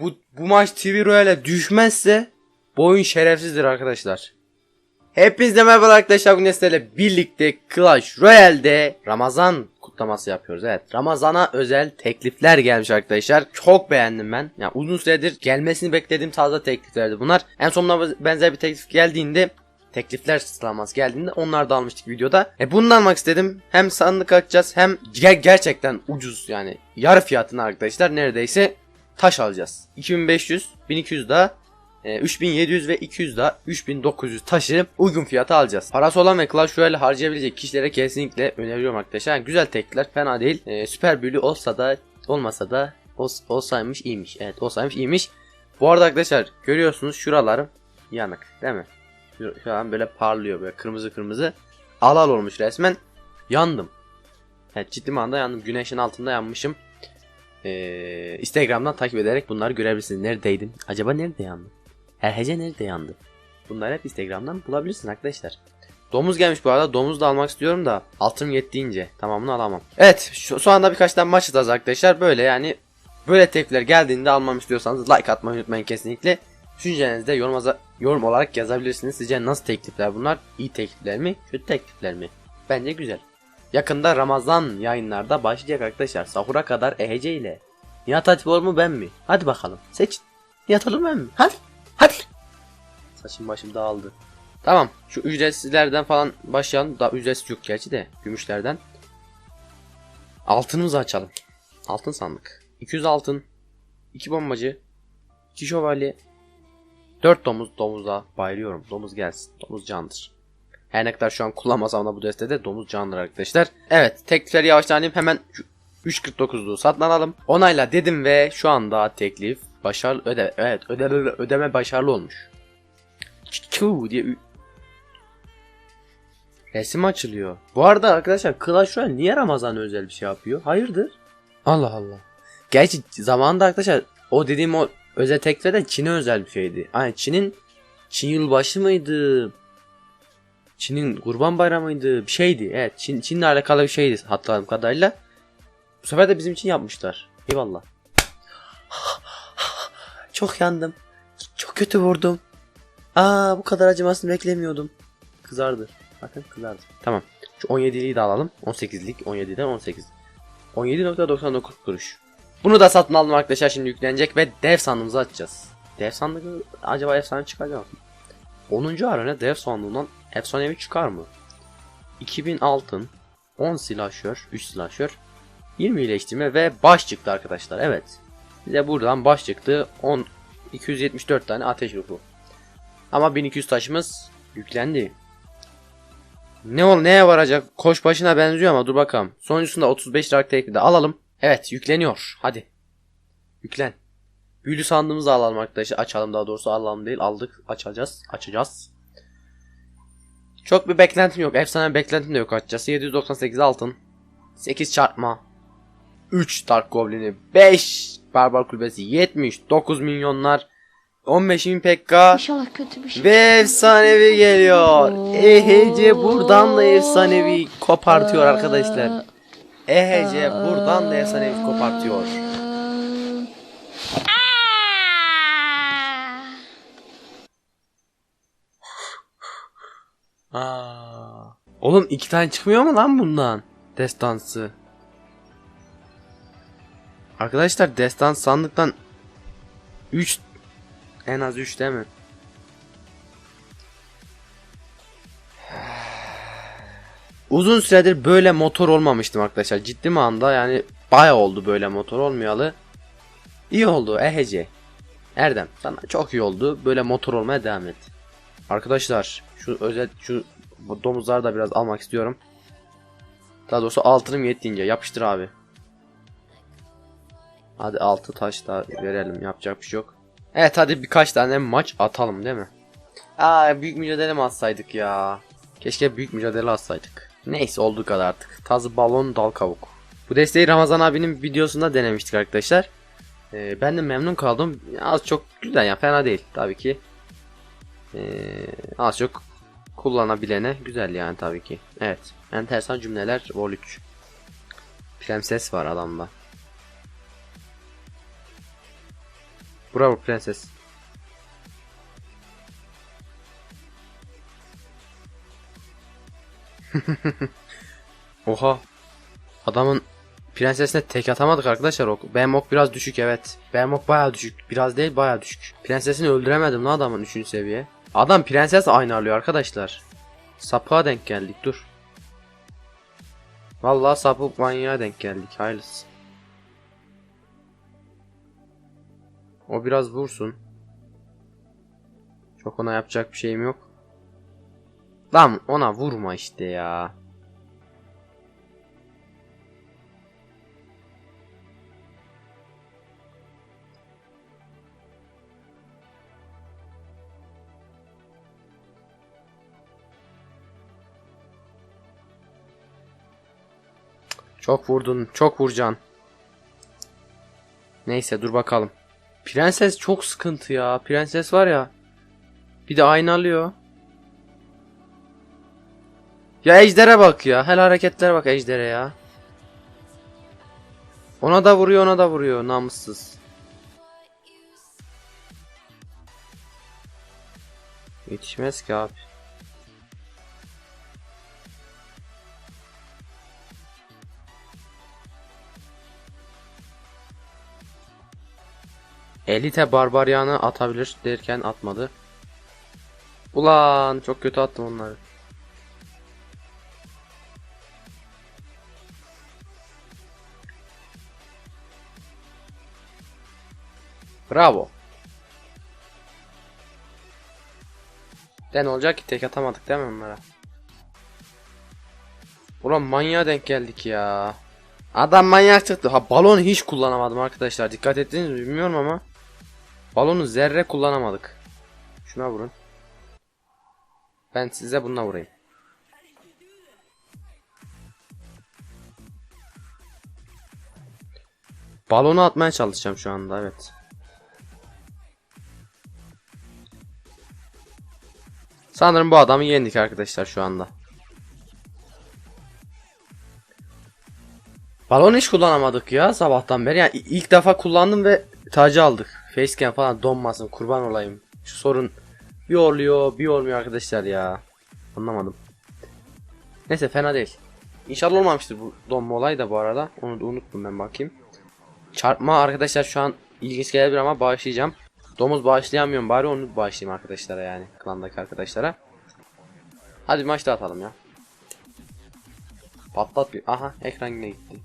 bu, bu maç TV Royale'e düşmezse bu oyun şerefsizdir arkadaşlar. Hepinize merhaba arkadaşlar bugün sizlerle birlikte Clash Royale'de Ramazan kutlaması yapıyoruz. Evet Ramazan'a özel teklifler gelmiş arkadaşlar. Çok beğendim ben. Yani uzun süredir gelmesini beklediğim tarzda tekliflerdi bunlar. En sonunda benzer bir teklif geldiğinde teklifler sıralaması geldiğinde onları da almıştık videoda. E bunu almak istedim. Hem sandık açacağız hem ger- gerçekten ucuz yani yarı fiyatına arkadaşlar neredeyse taş alacağız. 2500, 1200 daha e, 3700 ve 200 daha 3900 taşı uygun fiyata alacağız. Parası olan ve Clash Royale harcayabilecek kişilere kesinlikle öneriyorum arkadaşlar. Yani güzel teklifler fena değil. E, süper büyülü olsa da olmasa da ol- olsaymış iyiymiş. Evet olsaymış iyiymiş. Bu arada arkadaşlar görüyorsunuz şuralarım yanık değil mi? Şu, şu an böyle parlıyor böyle kırmızı kırmızı. Al al olmuş resmen. Yandım. Evet ciddi manada yandım. Güneşin altında yanmışım. Ee, Instagram'dan takip ederek bunları görebilirsiniz. Neredeydim? Acaba nerede yandım? Her hece nerede yandı? Bunları hep Instagram'dan bulabilirsiniz arkadaşlar. Domuz gelmiş bu arada. Domuz da almak istiyorum da altım yettiğince tamamını alamam. Evet şu, şu anda birkaç tane maç atacağız arkadaşlar. Böyle yani böyle tepkiler geldiğinde almam istiyorsanız like atmayı unutmayın kesinlikle. Düşüncelerinizi yorum, yorum olarak yazabilirsiniz. Sizce nasıl teklifler bunlar? İyi teklifler mi? Kötü teklifler mi? Bence güzel. Yakında Ramazan yayınlarda başlayacak arkadaşlar. Sahura kadar EHC ile. Nihat Hatipoğlu mu ben mi? Hadi bakalım. Seç. Nihat olur ben mi? Hadi. Hadi. Saçım başım dağıldı. Tamam. Şu ücretsizlerden falan başlayalım. Daha ücretsiz yok gerçi de. Gümüşlerden. Altınımızı açalım. Altın sandık. 200 altın. 2 bombacı. 2 şövalye. 4 domuz. Domuza bayılıyorum. Domuz gelsin. Domuz candır. Her ne kadar şu an kullanmasam da bu destede domuz candır arkadaşlar. Evet teklifleri yavaştan alayım. Hemen şu 3.49'luğu satın Onayla dedim ve şu anda teklif başarılı öde evet ödeme, ödeme başarılı olmuş. Çuu diye resim açılıyor. Bu arada arkadaşlar Clash Royale niye Ramazan özel bir şey yapıyor? Hayırdır? Allah Allah. Gerçi zamanında arkadaşlar o dediğim o özel teklifler de Çin'e özel bir şeydi. Hani Çin'in Çin yılbaşı mıydı? Çin'in kurban bayramıydı bir şeydi. Evet Çin, Çin'le alakalı bir şeydi hatırladığım kadarıyla. Bu sefer de bizim için yapmışlar. Eyvallah. Çok yandım. Çok kötü vurdum. Aa bu kadar acımasını beklemiyordum. Kızardı. Bakın kızardı. Tamam. Şu 17'liği de alalım. 18'lik 17'den 18. 17.99 kuruş. Bunu da satın aldım arkadaşlar şimdi yüklenecek ve dev sandığımızı açacağız. Dev sandığı acaba efsane çıkacak mı? 10. arena dev sandığından efsanevi çıkar mı? 2000 altın, 10 silahşör, 3 silahşör, 20 iyileştirme ve baş çıktı arkadaşlar. Evet. Bize buradan baş çıktı. 10 274 tane ateş ruhu. Ama 1200 taşımız yüklendi. Ne ol neye varacak? Koş başına benziyor ama dur bakalım. Sonuncusunda 35 rak de alalım. Evet yükleniyor. Hadi. Yüklen. Büyülü sandığımızı alalım arkadaşlar. Açalım daha doğrusu alalım değil. Aldık. Açacağız. Açacağız. Çok bir beklentim yok. Efsane bir beklentim de yok açıkçası. 798 altın. 8 çarpma. 3 Dark Goblin'i. 5 Barbar Kulübesi. 79 milyonlar. 15.000 PK. İnşallah kötü bir şey. Ve efsanevi geliyor. EHC buradan da efsanevi kopartıyor arkadaşlar. EHC buradan da efsanevi kopartıyor. Aa. Oğlum iki tane çıkmıyor mu lan bundan? Destansı. Arkadaşlar destan sandıktan 3 en az 3 değil mi? Uzun süredir böyle motor olmamıştım arkadaşlar. Ciddi manada yani baya oldu böyle motor olmayalı. İyi oldu ehece. Erdem sana çok iyi oldu. Böyle motor olmaya devam et. Arkadaşlar şu özel şu domuzları da biraz almak istiyorum. Daha doğrusu altınım yettiğince yapıştır abi. Hadi altı taş da verelim yapacak bir şey yok. Evet hadi birkaç tane maç atalım değil mi? Aa büyük mücadele mi atsaydık ya? Keşke büyük mücadele atsaydık. Neyse olduğu kadar artık. Tazı balon dal kavuk. Bu desteği Ramazan abinin videosunda denemiştik arkadaşlar. Ee, ben de memnun kaldım. Az çok güzel ya fena değil tabii ki. Ee, az çok kullanabilene güzel yani tabii ki. Evet. Enteresan cümleler Vol 3. Prenses var adamda. Bravo prenses. Oha. Adamın prensesine tek atamadık arkadaşlar. Ok. Benim biraz düşük evet. Benim ok baya düşük. Biraz değil baya düşük. Prensesini öldüremedim lan adamın 3. seviye. Adam prenses aynı alıyor arkadaşlar. Sapığa denk geldik dur. Vallahi sapık manyağa denk geldik. Hayırlısı. O biraz vursun. Çok ona yapacak bir şeyim yok. Lan ona vurma işte ya. Çok vurdun, çok vuracaksın. Neyse dur bakalım. Prenses çok sıkıntı ya. Prenses var ya. Bir de aynı alıyor. Ya ejdere bak ya. Hel hareketlere bak ejdere ya. Ona da vuruyor ona da vuruyor namussuz. Yetişmez ki abi. Elite barbaryanı atabilir derken atmadı. Ulan çok kötü attım onları. Bravo. De ne olacak ki tek atamadık değil mi onlara? Ulan manyağa denk geldik ya. Adam manyak çıktı. Ha balon hiç kullanamadım arkadaşlar. Dikkat ettiniz mi bilmiyorum ama. Balonu zerre kullanamadık. Şuna vurun. Ben size bununla vurayım. Balonu atmaya çalışacağım şu anda evet. Sanırım bu adamı yendik arkadaşlar şu anda. Balonu hiç kullanamadık ya sabahtan beri. Yani ilk defa kullandım ve tacı aldık. Facecam falan donmasın kurban olayım. Şu sorun bir oluyor bir olmuyor arkadaşlar ya. Anlamadım. Neyse fena değil. İnşallah olmamıştır bu donma olay da bu arada. Onu da unuttum ben bakayım. Çarpma arkadaşlar şu an ilginç gelebilir ama bağışlayacağım. Domuz bağışlayamıyorum bari onu bağışlayayım arkadaşlara yani. Klandaki arkadaşlara. Hadi bir maç atalım ya. Patlat bir. Aha ekran yine gitti.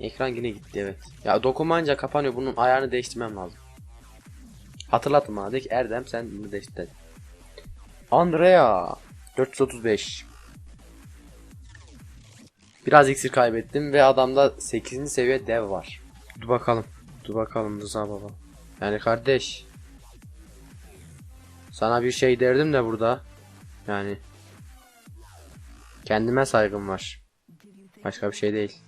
Ekran yine gitti evet. Ya dokunmayınca kapanıyor. Bunun ayarını değiştirmem lazım. Hatırlatın bana. De ki Erdem sen bunu değiştir. Andrea 435 Biraz iksir kaybettim ve adamda 8. seviye dev var. Dur bakalım. Dur bakalım Rıza baba. Yani kardeş. Sana bir şey derdim de burada. Yani. Kendime saygım var. Başka bir şey değil.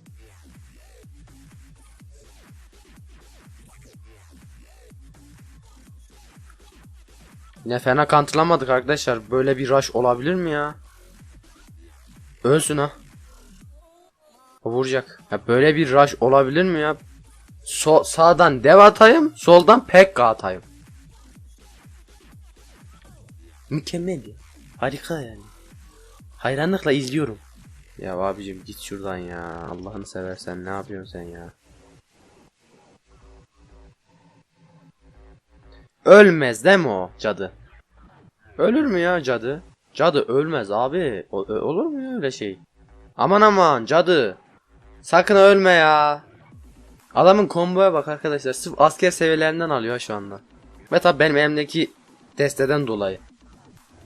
Ne fena kantılamadık arkadaşlar. Böyle bir rush olabilir mi ya? Ölsün ha. O vuracak. Ya böyle bir rush olabilir mi ya? So sağdan dev atayım, soldan pekka atayım. Mükemmel ya. Harika yani. Hayranlıkla izliyorum. Ya abicim git şuradan ya. Allah'ını seversen ne yapıyorsun sen ya? Ölmez değil mi o cadı? Ölür mü ya cadı? Cadı ölmez abi. O- olur mu öyle şey? Aman aman cadı. Sakın ölme ya. Adamın komboya bak arkadaşlar. Sırf asker seviyelerinden alıyor şu anda. Ve tabi benim elimdeki desteden dolayı.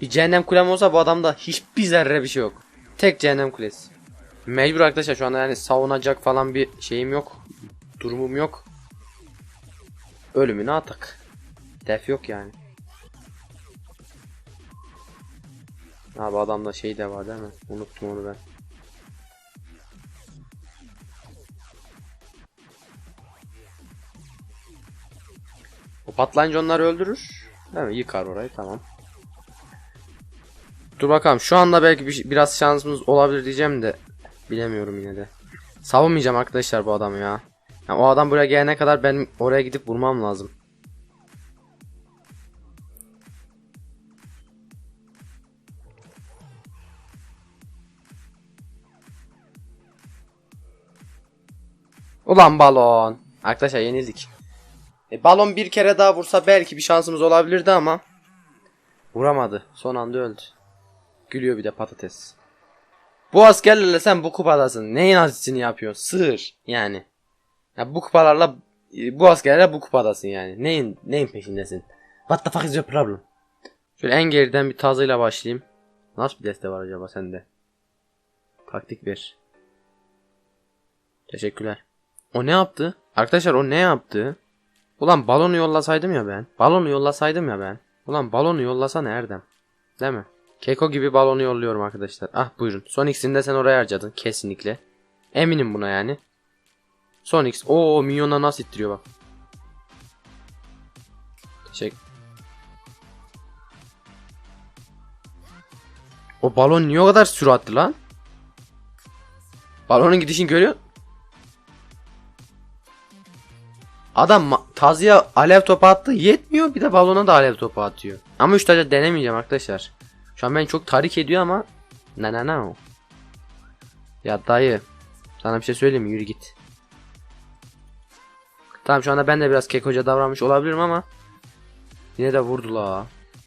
Bir cehennem kulem olsa bu adamda hiçbir zerre bir şey yok. Tek cehennem kulesi. Mecbur arkadaşlar şu anda yani savunacak falan bir şeyim yok. Durumum yok. Ölümünü atak. Def yok yani. Abi adamda şey de var değil mi? Unuttum onu ben. O patlayınca onları öldürür. Değil mi? Yıkar orayı tamam. Dur bakalım şu anda belki bir, biraz şansımız olabilir diyeceğim de bilemiyorum yine de. Savunmayacağım arkadaşlar bu adamı ya. Yani o adam buraya gelene kadar ben oraya gidip vurmam lazım. Ulan balon. Arkadaşlar yenildik. E, balon bir kere daha vursa belki bir şansımız olabilirdi ama vuramadı. Son anda öldü. Gülüyor bir de patates. Bu askerlerle sen bu kupadasın. Neyin azizini yapıyorsun? Sığır yani. Ya bu kupalarla e, bu askerlerle bu kupadasın yani. Neyin neyin peşindesin? What the fuck is your problem? Şöyle en geriden bir tazıyla başlayayım. Nasıl bir deste var acaba sende? Taktik ver. Teşekkürler. O ne yaptı? Arkadaşlar o ne yaptı? Ulan balonu yollasaydım ya ben. Balonu yollasaydım ya ben. Ulan balonu yollasana Erdem. Değil mi? Keko gibi balonu yolluyorum arkadaşlar. Ah buyurun. Son X'ini de sen oraya harcadın. Kesinlikle. Eminim buna yani. Son X. Oo minyona nasıl ittiriyor bak. Teşekkür. O balon niye o kadar süratli lan? Balonun gidişini görüyor Adam tazıya alev topu attı yetmiyor bir de balona da alev topu atıyor. Ama 3 tane denemeyeceğim arkadaşlar. Şu an beni çok tahrik ediyor ama na na na. Ya dayı sana bir şey söyleyeyim yürü git. Tamam şu anda ben de biraz kekoca davranmış olabilirim ama yine de vurdu la.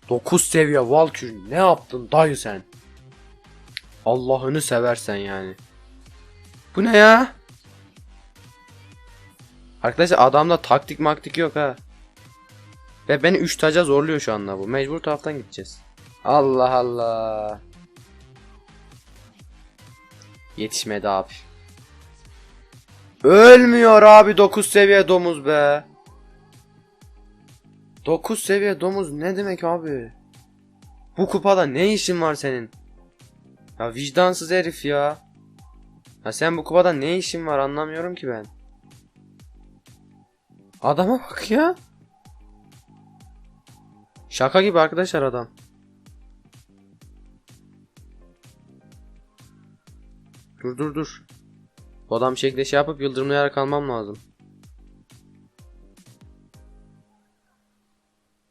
9 seviye Valkyrie ne yaptın dayı sen? Allah'ını seversen yani. Bu ne ya? Arkadaşlar adamda taktik maktik yok ha. Ve beni 3 taca zorluyor şu anda bu. Mecbur taraftan gideceğiz. Allah Allah. Yetişmedi abi. Ölmüyor abi 9 seviye domuz be. 9 seviye domuz ne demek abi? Bu kupada ne işin var senin? Ya vicdansız herif ya. Ya sen bu kupada ne işin var anlamıyorum ki ben. Adama bak ya. Şaka gibi arkadaşlar adam. Dur dur dur. Bu adam bir şekilde şey yapıp yıldırımlayarak almam lazım.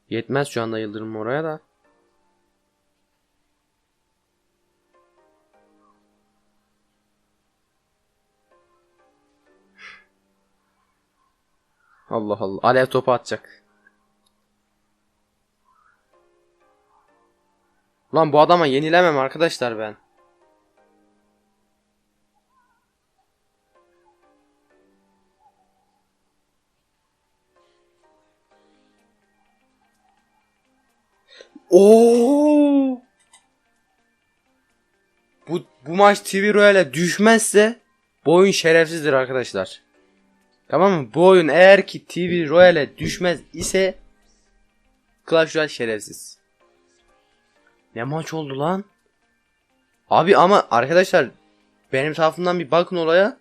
Yetmez şu anda yıldırım oraya da. Allah Allah. Alev topu atacak. Lan bu adama yenilemem arkadaşlar ben. Oo! Bu bu maç TV Royale'e düşmezse bu oyun şerefsizdir arkadaşlar. Tamam mı? Bu oyun eğer ki TV Royale'e düşmez ise Clash Royale şerefsiz. Ne maç oldu lan? Abi ama arkadaşlar benim tarafımdan bir bakın olaya.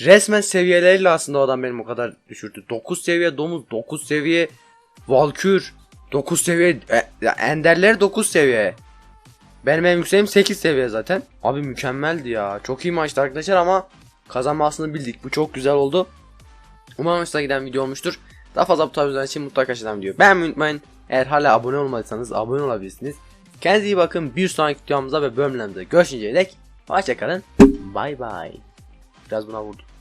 Resmen seviyeleriyle aslında adam benim o kadar düşürdü. 9 seviye domuz, 9 seviye Valkür, 9 seviye e, Enderler 9 seviye. Benim en yükseğim 8 seviye zaten. Abi mükemmeldi ya. Çok iyi maçtı arkadaşlar ama kazanmasını bildik. Bu çok güzel oldu. Umarım hoşuna giden video olmuştur. Daha fazla bu tarz için mutlaka aşağıdan video beğenmeyi unutmayın. Eğer hala abone olmadıysanız abone olabilirsiniz. Kendinize iyi bakın. Bir sonraki videomuzda ve bölümlerimizde görüşünceye dek hoşçakalın. Bay bay. Biraz buna vurdum.